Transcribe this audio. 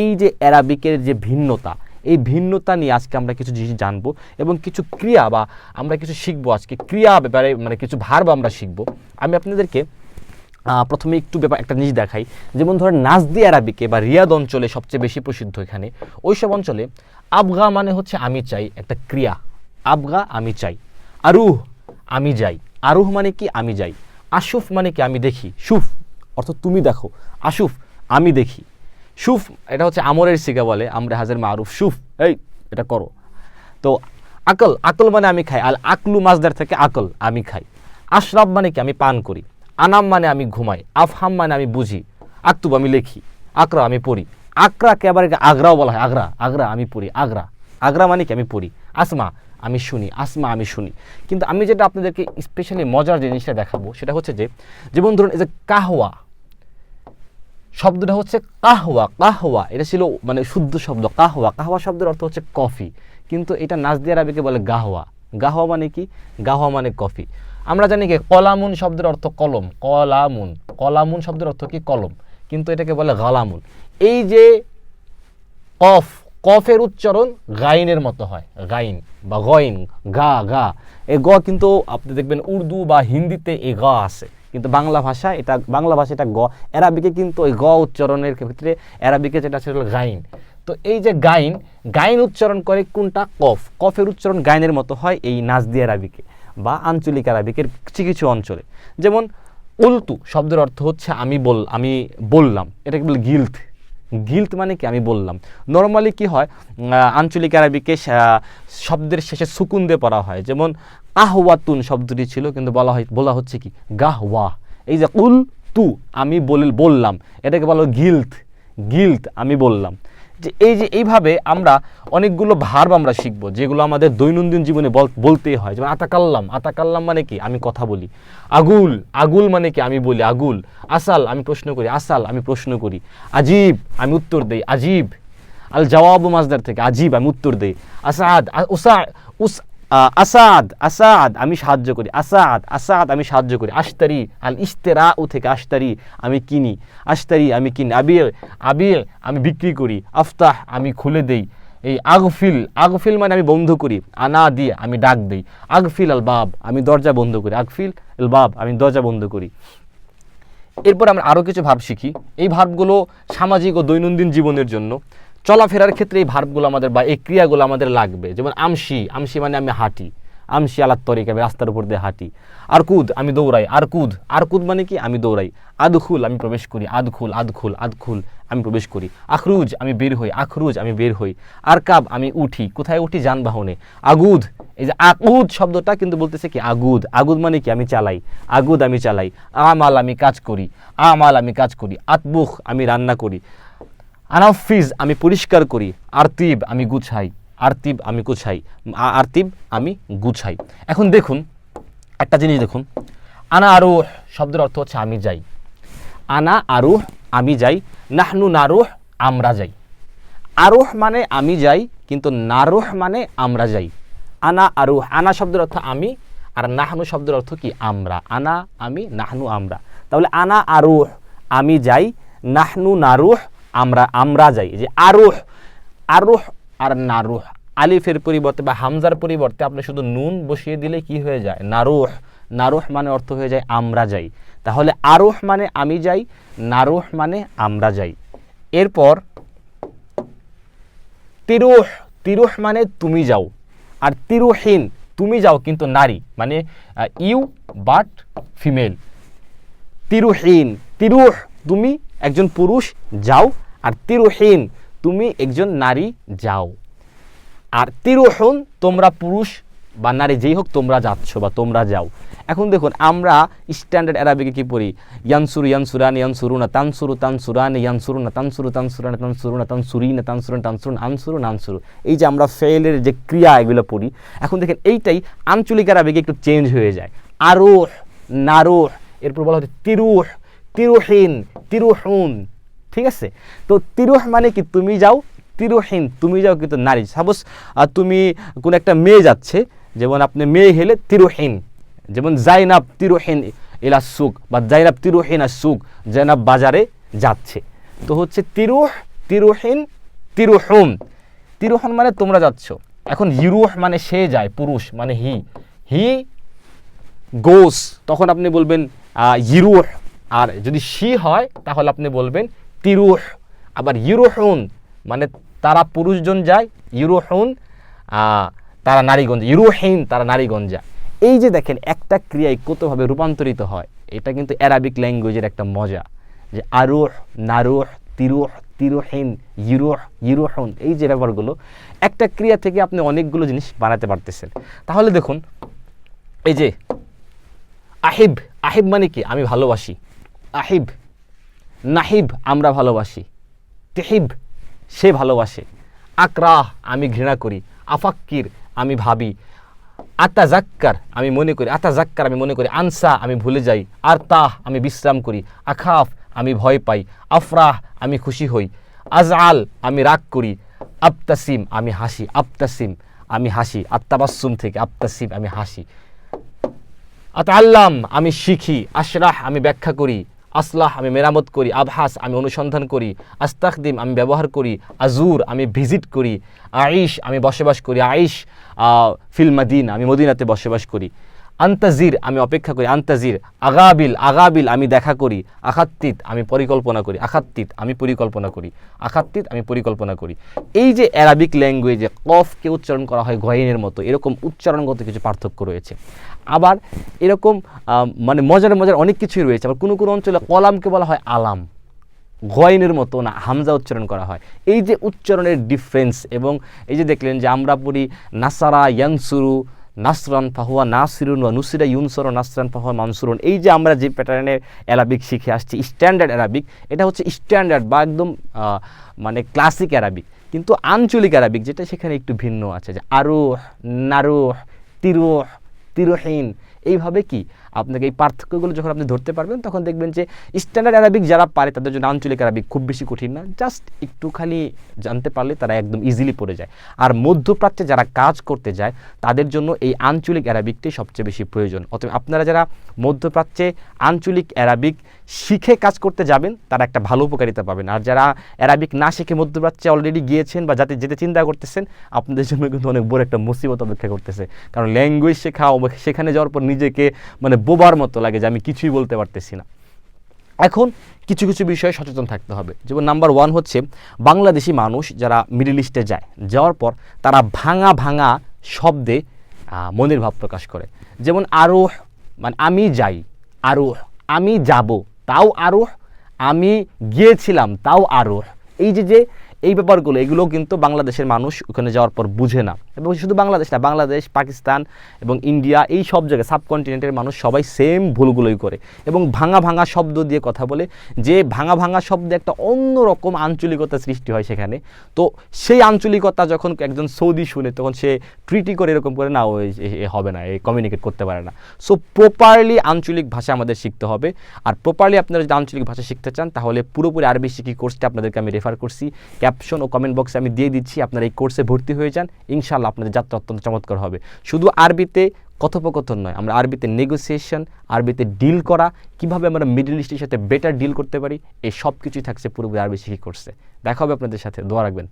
এই যে অ্যারাবিকের যে ভিন্নতা, এই ভিন্নতা নিয়ে আজকে আমরা কিছু জিনিস জানব এবং কিছু ক্রিয়া বা আমরা কিছু শিখব আজকে। ক্রিয়া ব্যাপারে মানে কিছু ভার্ব আমরা শিখব। আমি আপনাদেরকে প্রথমে একটু ব্যাপার, একটা জিনিস দেখাই। যেমন ধরেন নাজদি আরাবিকে বা রিয়াদ অঞ্চলে সবচেয়ে বেশি প্রসিদ্ধ এখানে ওই সব অঞ্চলে আবগা মানে হচ্ছে আমি চাই, একটা ক্রিয়া। আবগা, আমি চাই। আরুহ, আমি যাই। আরুহ মানে কি? আমি যাই। আশুফ মানে কি? আমি দেখি। সুফ অর্থ তুমি দেখো। আশুফ, আমি দেখি। সুফ এটা হচ্ছে আমরের সিগা বলে, আমরা হাজার মারুফ। সুফ এই, এটা করো। তো আকল আকল মানে আমি খাই, আল আকলু মাজদার থেকে আকল আমি খাই। আশরাব মানে কি? আমি পান করি। আনাম মানে আমি ঘুমাই। আফহাম মানে আমি বুঝি। আক্তুব আমি লেখি। আকরা আমি পড়ি। আকরাকে আবার আগ্রাও বলা হয়? আগ্রা আগ্রা আমি পড়ি, আগ্রা। আগ্রা মানে কি? আমি পড়ি। আসমা আমি শুনি, আসমা আমি শুনি। কিন্তু আমি যেটা আপনাদেরকে স্পেশালি মজার জিনিসটা দেখাবো, সেটা হচ্ছে যে যেমন ধরুন এই যে কাহওয়া শব্দটা হচ্ছে কাহওয়া কাহওয়া। এটা ছিল মানে শুদ্ধ শব্দ, কাহওয়া। কাহওয়া শব্দের অর্থ হচ্ছে কফি। কিন্তু এটা নাজদি আরবিকে বলে গাহওয়া। গাহওয়া মানে কি? গাহওয়া মানে কফি। আমরা জানি কি, কলামুন শব্দের অর্থ কলম। কলামুন। কলামুন শব্দের অর্থ কি? কলম। কিন্তু এটাকে বলে গালামুন। এই যে কফ, কফের উচ্চারণ গাইনের মতো হয়। গাইন বা গইন গা গা। এই গ কিন্তু আপনি দেখবেন উর্দু বা হিন্দিতে এই গ আছে। কিন্তু বাংলা ভাষা এটা, বাংলা ভাষা এটা গ, অ্যারাবিকে কিন্তু ওই গ উচ্চারণের ক্ষেত্রে অ্যারাবিকে যেটা ছিল গাইন। তো এই যে গাইন গাইন উচ্চারণ করে কোনটা? কফ। কফের উচ্চারণ গাইনের মতো হয় এই নাজদি আরবিকে বা আঞ্চলিক আরবিকের কিছু কিছু অঞ্চলে। যেমন উল্তু শব্দের অর্থ হচ্ছে আমি বল, আমি বললাম। এটাকে বলে গিল্থ গিল্ট মানে কি? আমি বললাম। নর্মালি কি হয়? আঞ্চলিক আরবিকে শব্দের শেষে সুকুন দিয়ে পড়া হয়। যেমন কাহওয়াতুন শব্দটি ছিল, কিন্তু বলা হয় বলা হচ্ছে কি? গাহওয়া। এই যে উল তু, আমি বল বললাম। এটাকে বলা গিল্ট গিল্ট আমি বললাম। যে এই যে এইভাবে আমরা অনেকগুলো ভার্ব আমরা শিখব, যেগুলো আমাদের দৈনন্দিন জীবনে বল- বলতেই হয়। যেমন আতাকাল্লাম। আতাকাল্লাম মানে কি? আমি কথা বলি। আগুল আগুল মানে কি? আমি বলি। আগুল। আসাল, আমি প্রশ্ন করি। আসাল, আমি প্রশ্ন করি। আজীব, আমি উত্তর দেই। আজীব। আল জওয়াবু মাজদার থেকে আজীব, আমি উত্তর দেই। আসাদ উসা উস আসাদ আসাদ, আমি সাহায্য করি। আসাদ আসাদ, আমি সাহায্য করি। আশতারি, আল ইস্তেরা উ থেকে আশতারি আমি কিনি। আশতারি আমি কিনি। আবির আবির আমি বিক্রি করি। আফতাহ আমি খুলে দেই। এই আগফিল আগফিল মানে আমি বন্ধ করি। আনা দিয়ে আমি ডাক দেই। আগফিল আল বাব, আমি দরজা বন্ধ করি। আগফিল আল বাব, আমি দরজা বন্ধ করি। এরপর আমরা আরও কিছু ভাব শিখি। এই ভাবগুলো সামাজিক ও দৈনন্দিন জীবনের জন্য। চলাফেরার ক্ষেত্রে এই ভার্বগুলো আমাদের বা এই ক্রিয়াগুলো আমাদের লাগবে। যেমন আমশি আমশি মানে আমি হাঁটি। আমশি আলার তরিক আমি রাস্তার উপর দিয়ে হাঁটি। আরকুদ, আমি দৌড়াই। আরকুদ আরকুদ মানে কি? আমি দৌড়াই। আদখুল, আমি প্রবেশ করি। আদখুল আদখুল আদখুল, আমি প্রবেশ করি। আখরুজ, আমি বের হই। আখরুজ, আমি বের হই। আর আরকাব, আমি উঠি। কোথায় উঠি? যানবাহনে। আগুদ, এই যে আগুদ শব্দটা কিন্তু বলতেছে কি? আগুদ। আগুদ মানে কি? আমি চালাই। আগুদ আমি চালাই। আমাল আমি কাজ করি। আমাল আমি কাজ করি। আতবুখ আমি রান্না করি। আনাফিজ আমি পরিষ্কার করি আরতিব আমি গুছাই আরতিব আমি গুছাই আরতিব আমি গুছাই। এখন দেখুন, একটা জিনিস দেখুন। আনা আরও শব্দের অর্থ হচ্ছে আমি যাই। আনা আরুহ আমি যাই, নাহনু নারুহ আমরা যাই। আরোহ মানে আমি যাই, কিন্তু নারোহ মানে আমরা যাই। আনা আরোহ আনা শব্দের অর্থ আমি, আর নাহনু শব্দের অর্থ কি আমরা। আনা, আমি, নাহনু আমরা। তাহলে আনা আরোহ আমি যাই, নাহনু নারুহ আমরা আমরা যাই। যে আরোহ আরোহ আর নারুহ। আলিফের পরিবর্তে বা হামজার পরিবর্তে আপনি শুধু নুন বসিয়ে দিলে কি হয়ে যায়? নারুহ। নারুহ মানে অর্থ হয়ে যায় আমরা যাই। তাহলে আরোহ মানে আমি যাই, নারুহ মানে আমরা যাই। এরপর তিরুহ তিরুহ মানে তুমি যাও। আর তিরুহীন, তুমি যাও কিন্তু নারী মানে ইউ বাট ফিমেল। তিরুহীন, তিরুহ, তুমি একজন পুরুষ, যাও, আর তিরুহীন, তুমি একজন নারী, যাও। আর তিরুহন, তোমরা পুরুষ বা নারী যেই হোক, তোমরা যাচ্ছ বা তোমরা যাও। এখন দেখুন, আমরা স্ট্যান্ডার্ড অ্যারাবিকে কি পড়ি? ইয়ানসুর, ইয়ানসুরান, ইয়ানসুরুনা, তানসুরু, তানসুরান, ইয়ানসুরুনা, তানসুরু, তানসুরান, তানসুরুনা, তানসুরিনা, তানসুরান, তানসুরুন আনসুরু এই যে আমরা ফেলের যে ক্রিয়া এগুলো পড়ি, এখন দেখেন এইটাই আঞ্চলিক অ্যারাবিকে একটু চেঞ্জ হয়ে যায়। আরোহ, নারোহ, এরপর বলা হচ্ছে তিরুহ। তিরুহীন, তিরুহুন, ঠিক আছে? তো তিরুহ মানে কি? তুমি যাও তিরুহীন, তুমি যাও কিন্তু নারী। সাপোজ তুমি কোন একটা মেয়ে যাচ্ছে, যেমন আপনি মেয়ে হেলে তিরুহীন, যেমন জাইনাব তিরুহীন ইলা সুক বা জাইনাব তিরুহীন আর সুক, জাইনাব বাজারে যাচ্ছে। তো হচ্ছে তিরুহ, তিরুহীন, তিরুহুন। তিরুহন মানে তোমরা যাচ্ছ। এখন ইরুহ মানে সে যায়, পুরুষ মানে হি। হি গোস, তখন আপনি বলবেন ইরুহ। আর যদি শি হয় তাহলে আপনি বলবেন তিরুহ। আবার ইরুহুন মানে তারা পুরুষজন যায় ইরুহুন আহ, তারা নারীগঞ্জ ইউরোহীন তারা নারীগঞ্জ। এই যে দেখেন একটা ক্রিয়ায় কতভাবে রূপান্তরিত হয় এটা কিন্তু অ্যারাবিক ল্যাঙ্গুয়েজের একটা মজা। যে আরুহ নারুহ তিরুহ তিরোহীন ইরুহ ইরুহুন এই যে ব্যাপারগুলো একটা ক্রিয়া থেকে আপনি অনেকগুলো জিনিস বানাতে পারতেছেন। তাহলে দেখুন এই যে আহিব আহিব মানে কি? আমি ভালোবাসি। আহিব, নাহিব আমরা ভালোবাসি, তেহিব সে ভালোবাসে। আকরাহ আমি ঘৃণা করি, আফাক্কির আমি ভাবি আতা জাক্কার আমি মনে করি আতা জাক্কার আমি মনে করি, আনসা আমি ভুলে যাই আর তাহ আমি বিশ্রাম করি, আখাফ আমি ভয় পাই, আফরাহ আমি খুশি হই, আজআল আমি রাগ করি, আবতাসিম আমি হাসি, আবতাসিম আমি হাসি আত্মাবাসুম থেকে আবতাসিম আমি হাসি। আত আল্লাম আমি শিখি, আশরাহ আমি ব্যাখ্যা করি আসলাহ, আমি মেরামত করি, আবহাস, আমি অনুসন্ধান করি আস্তাকদিম আমি ব্যবহার করি, আজুর, আমি ভিজিট করি আইস আমি বসবাস করি আইস ফিল মাদিন, আমি মদিনাতে বসবাস করি। আন্তাজির, আমি অপেক্ষা করি, আন্তাজির, আগাবিল আগাবিল আমি দেখা করি, আখাত্তিত আমি পরিকল্পনা করি, আখাত্তিত আমি পরিকল্পনা করি, আখাত্তিত আমি পরিকল্পনা করি। এই যে অ্যারাবিক ল্যাঙ্গুয়েজে কফকে উচ্চারণ করা হয় গয়নের মতো, এরকম উচ্চারণগত কিছু পার্থক্য রয়েছে। আবার এরকম মানে মজার মজার অনেক কিছুই রয়েছে, আবার কোনো কোনো অঞ্চলে কলামকে বলা হয় আলাম। গয়নের মতো না, হামজা উচ্চারণ করা হয়। এই যে উচ্চারণের ডিফারেন্স এবং এই যে দেখলেন যে আমরা পড়ি, নাসারা, ইয়ানসুরু নাসরান ফাহুয়া নাসিরুন ওয়া নুসিরা ইউনসর নাসরান ফাহুয়া মানসুরুন। এই যে আমরা যে প্যাটার্নের অ্যারাবিক শিখে আসছি স্ট্যান্ডার্ড অ্যারাবিক এটা হচ্ছে স্ট্যান্ডার্ড বা একদম মানে ক্লাসিক অ্যারাবিক কিন্তু আঞ্চলিক অ্যারাবিক যেটা সেখানে একটু ভিন্ন আছে, যে আরুহ, নারুহ, তিরুহ, তিরোহীন এইভাবে কি? আপনাকে এই পার্থক্যগুলো যখন আপনি ধরতে পারবেন, তখন দেখবেন যে স্ট্যান্ডার্ড অ্যারাবিক যারা পারে, তাদের জন্য আঞ্চলিক অ্যারাবিক খুব বেশি কঠিন না। জাস্ট একটুখানি জানতে পারলে তারা একদম ইজিলি পড়ে যায়। আর মধ্যপ্রাচ্যে যারা কাজ করতে যায়, তাদের জন্য এই আঞ্চলিক অ্যারাবিকটি সবচেয়ে বেশি প্রয়োজন। অতএব আপনারা যারা মধ্যপ্রাচ্যে আঞ্চলিক অ্যারাবিক শিখে কাজ করতে যাবেন, তারা একটা ভালো উপকারিতা পাবেন। আর যারা অ্যারাবিক না শিখে মধ্যপ্রাচ্যে অলরেডি গিয়েছেন বা যাতে যেতে চিন্তা করতেছেন, আপনাদের জন্য কিন্তু অনেক বড় একটা মুসিবত অপেক্ষা করতেছে। কারণ ল্যাঙ্গুয়েজ শেখা সেখানে যাওয়ার পর নিজেকে মানে বোবার মতো লাগে যে আমি কিছুই বলতে পারতেছি না। এখন কিছু কিছু বিষয়ে সচেতন থাকতে হবে। যেমন নাম্বার ওয়ান হচ্ছে বাংলাদেশি মানুষ যারা মিডল ইস্টে যায়, যাওয়ার পর তারা ভাঙা ভাঙা শব্দে মনের ভাব প্রকাশ করে। যেমন আরোহ মানে আমি যাই, আরোহ, আমি যাব তাও আরোহ আমি গিয়েছিলাম তাও আরোহ। এই যে যে এই ব্যাপারগুলো, এগুলো কিন্তু বাংলাদেশের মানুষ ওখানে যাওয়ার পর বুঝে না। এবং শুধু বাংলাদেশ না, বাংলাদেশ, পাকিস্তান এবং ইন্ডিয়া, এই সব জায়গায় সাবকন্টিনেন্টের মানুষ সবাই সেম ভুলগুলোই করে। এবং ভাঙা ভাঙা শব্দ দিয়ে কথা বলে, যে ভাঙা ভাঙা শব্দে একটা অন্যরকম আঞ্চলিকতা সৃষ্টি হয় সেখানে। তো সেই আঞ্চলিকতা যখন একজন সৌদি শুনে, তখন সে ট্রিটি করে এরকম করে, না ওই হবে না এই কমিউনিকেট করতে পারে না। সো প্রপারলি আঞ্চলিক ভাষা আমাদের শিখতে হবে। আর প্রপারলি আপনারা যদি আঞ্চলিক ভাষা শিখতে চান, তাহলে পুরোপুরি আরবি শিখি কোর্সটা আপনাদেরকে আমি রেফার করছি। ক্যাপশন ও কমেন্ট বক্সে আমি দিয়ে দিচ্ছি, আপনারা এই কোর্সে ভর্তি হয়ে যান ইনশাল্লাহ আপনাদের যাত্রা অত্যন্ত চমৎকার হবে। শুধু আরবিতে কথোপকথন নয়, আমরা আরবিতে নেগোসিয়েশন আরবিতে ডিল করা, কীভাবে আমরা মিডল ইস্টের সাথে বেটার ডিল করতে পারি, এই সব কিছুই থাকছে পুরোপুরি আরবি শিখি কোর্সে দেখা হবে আপনাদের সাথে, দোয়া রাখবেন।